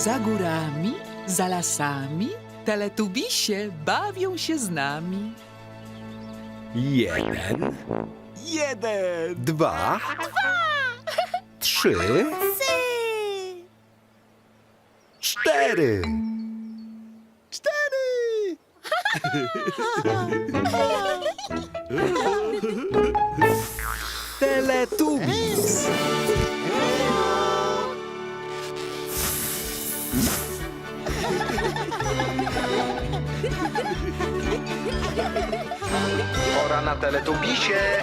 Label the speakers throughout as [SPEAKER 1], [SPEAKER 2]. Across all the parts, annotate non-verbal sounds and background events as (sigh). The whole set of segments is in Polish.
[SPEAKER 1] Za górami, za lasami, teletubisie bawią się z nami.
[SPEAKER 2] Jeden,
[SPEAKER 1] Jeden,
[SPEAKER 2] dwa, trzy,
[SPEAKER 3] Psy!
[SPEAKER 2] cztery.
[SPEAKER 1] cztery. (laughs)
[SPEAKER 2] Teletubbies. Na Teletubisie.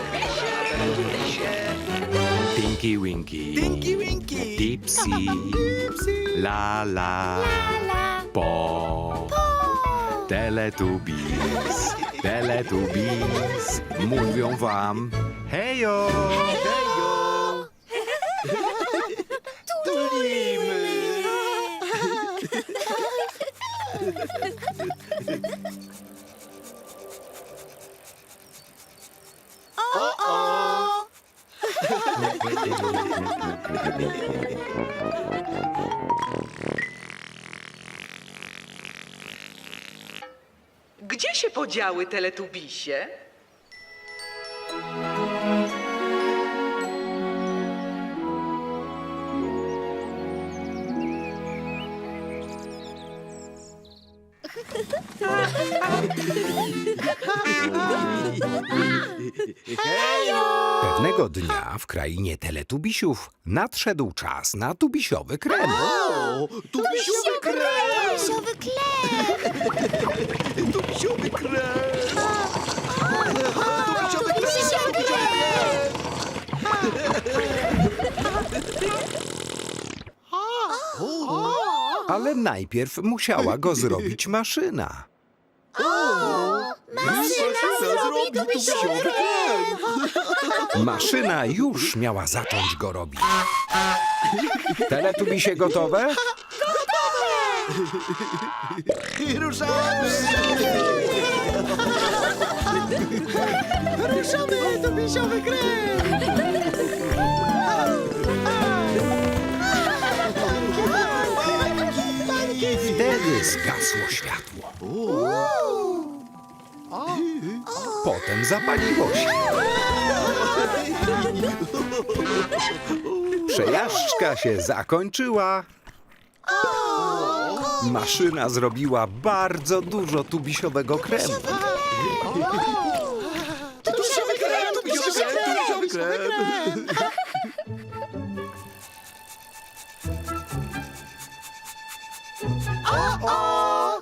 [SPEAKER 2] Tinky Winky.
[SPEAKER 1] Tinky Winky.
[SPEAKER 2] Dipsy. (laughs) La la.
[SPEAKER 3] La,
[SPEAKER 2] Po.
[SPEAKER 3] po!
[SPEAKER 2] Teletubbies. Teletubbies. Mówią wam. Hejo. Hejo.
[SPEAKER 1] Tulimy. (laughs) (laughs) Gdzie się podziały teletubisie? (laughs)
[SPEAKER 2] Pewnego dnia w krainie teletubisiów nadszedł czas na tubisiowy krem.
[SPEAKER 3] Tubisiowy krew! Tubisiowy krew!
[SPEAKER 1] Tubisiowy krew.
[SPEAKER 3] Tubisiowy krew!
[SPEAKER 2] Ale najpierw musiała go zrobić maszyna.
[SPEAKER 3] Maszyna zrobi tubisiowy krew!
[SPEAKER 2] Maszyna już miała zacząć go robić. Teletubisie gotowe?
[SPEAKER 1] Ruszamy! Ruszamy, tubisiowy krew!
[SPEAKER 2] Wtedy zgasło światło. Potem zapaliło się. Przejażdżka się zakończyła. Maszyna zrobiła bardzo dużo tubisiowego kremu.
[SPEAKER 1] Tubisiowy krew, tubisiowy krew, tubisiowy krew! O,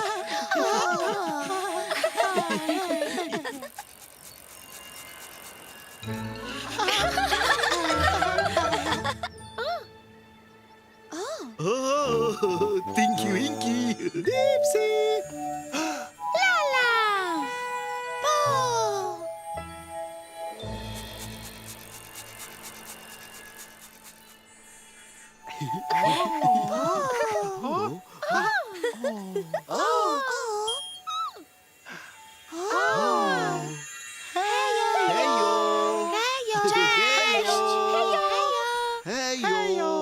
[SPEAKER 1] Hejo!
[SPEAKER 3] Hejo! Cześć! Hejo!
[SPEAKER 1] Hejo!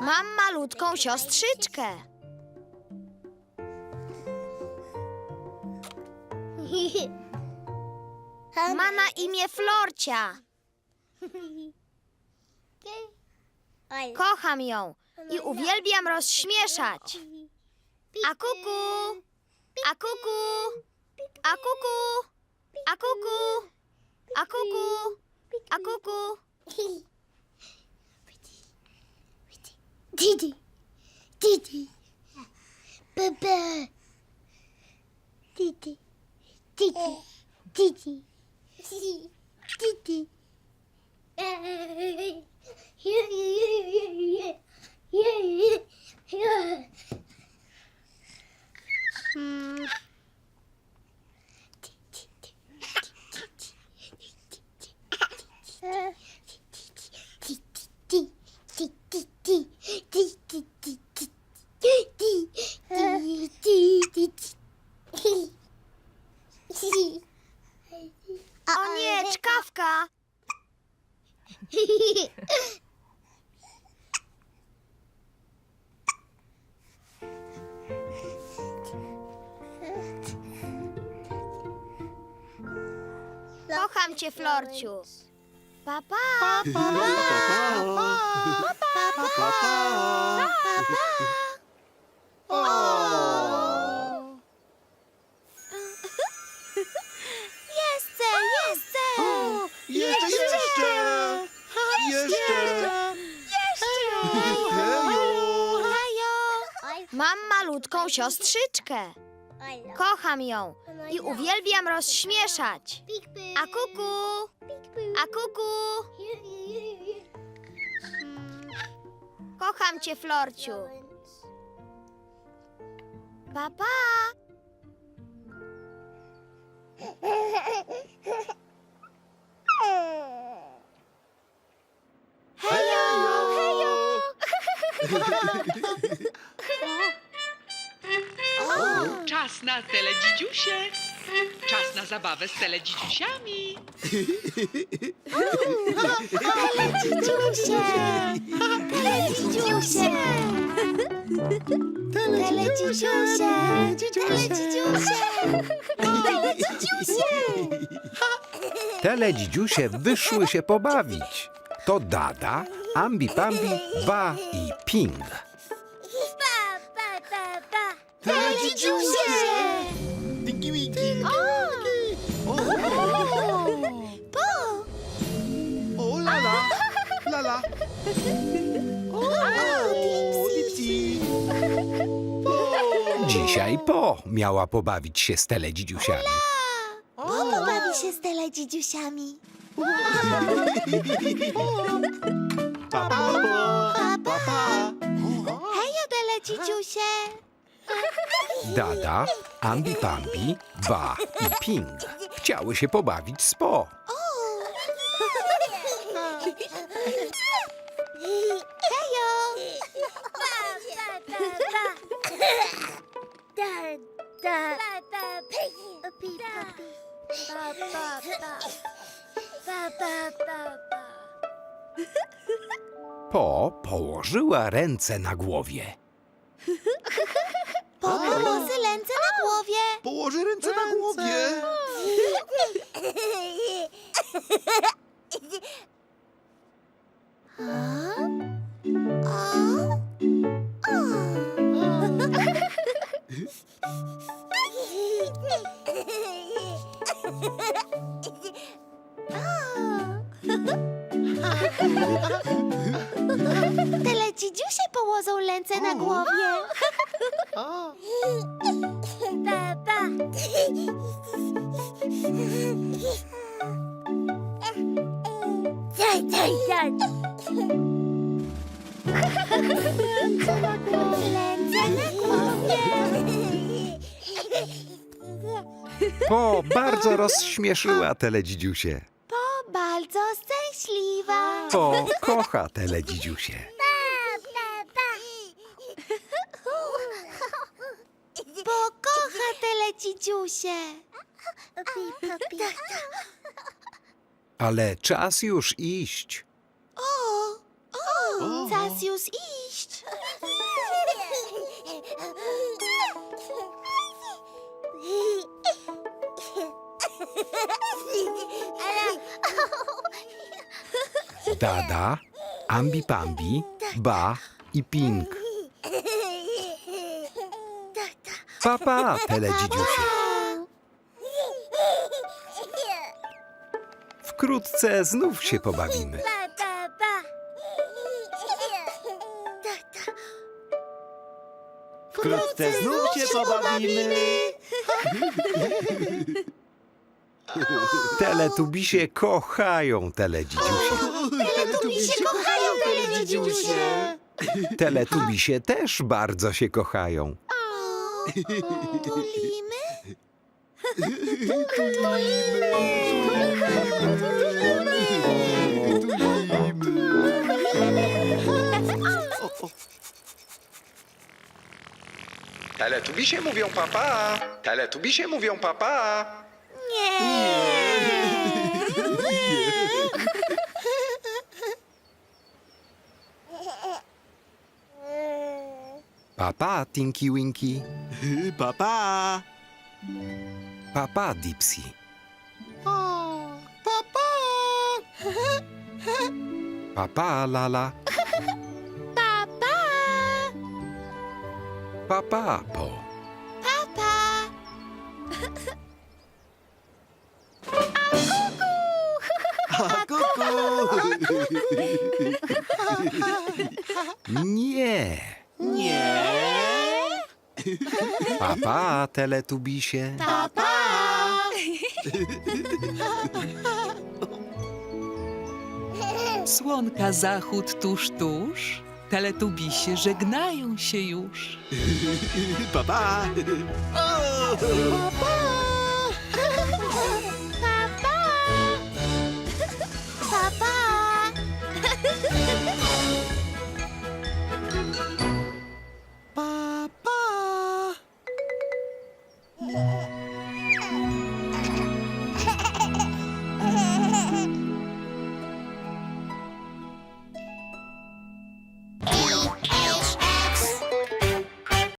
[SPEAKER 3] Mam malutką siostrzyczkę. (laughs) Ma na imię Florcia. Kocham ją i uwielbiam rozśmieszać. A kuku! A kuku! A kuku! A kuku! A kuku! A kuku!
[SPEAKER 4] Didi. Didi. Bebe. Didi. Didi. Didi. Didi. O nie, czkawka! (laughs) Kocham cię, Florciu. Pa, pa. (laughs) Jeszcze, jeszcze.
[SPEAKER 1] Jeszcze, jeszcze! Jeszcze!
[SPEAKER 4] Mam malutką siostrzyczkę. Kocham ją i uwielbiam rozśmieszać. A kuku, a kuku. Kocham cię, Florciu. Pa, pa. Hejo, hejo. (laughs)
[SPEAKER 5] Czas na teledzidziusie. Czas na zabawę z teledzidziusiami.
[SPEAKER 4] Dzidziusie! Teledzidziusie! Teledzidziusie! Teledzidziusie! Teledzidziusie!
[SPEAKER 2] Teledzidziusie wyszły się pobawić. To Dada, Ambi Pambi, Ba i Ping.
[SPEAKER 4] Teledzidziusie!
[SPEAKER 1] Dinky
[SPEAKER 2] Dzisiaj Po miała pobawić się z teledzidziusiami.
[SPEAKER 4] Po bawi się z teledzidziusiami.
[SPEAKER 1] Pa, pa, pa, pa, pa.
[SPEAKER 4] Hejo, teledzidziusie!
[SPEAKER 2] Dada, Ambi Pambi, Ba i Ping chciały się pobawić z Po. (laughs) (laughs) Po położyła ręce na głowie.
[SPEAKER 4] Położy ręce na głowie.
[SPEAKER 1] Położę ręce na głowie!
[SPEAKER 4] Teledzidziusie położą ręce na głowie. Papa. Daj, daj, daj. Ręce na głowie.
[SPEAKER 2] Po bardzo rozśmieszyła teledzidziusie.
[SPEAKER 4] O, bardzo szczęśliwa.
[SPEAKER 2] Po (laughs) kocha teledzidziusie.
[SPEAKER 4] Bo kocha teledzidziusie.
[SPEAKER 2] Ale czas już iść.
[SPEAKER 4] O, o, czas już
[SPEAKER 2] Dada, Ambi Pambi, Ba i Ping. Papa, teledzidziusie. Wkrótce znów się pobawimy.
[SPEAKER 1] Wkrótce znów się pobawimy! (laughs)
[SPEAKER 2] Teletubisie kochają teledzidziusie.
[SPEAKER 1] Teletubisie
[SPEAKER 4] kochają teledzidziusie.
[SPEAKER 2] Teletubisie też bardzo się kochają.
[SPEAKER 4] Tulimy?
[SPEAKER 2] Teletubisie mówią papa. Teletubisie mówią papa. Papa Tinky Winky.
[SPEAKER 1] Pa, pa!
[SPEAKER 2] Papa Dipsy.
[SPEAKER 1] O, Pa,
[SPEAKER 2] Papa, lala.
[SPEAKER 4] Papa!
[SPEAKER 2] Papa, po.
[SPEAKER 4] Papa!
[SPEAKER 1] A kuku!
[SPEAKER 2] Nie.
[SPEAKER 1] Nie!
[SPEAKER 2] Papa, teletubisie.
[SPEAKER 4] Papa!
[SPEAKER 5] Słonka zachód tuż, tuż. Teletubisie żegnają się już.
[SPEAKER 1] Pa, pa!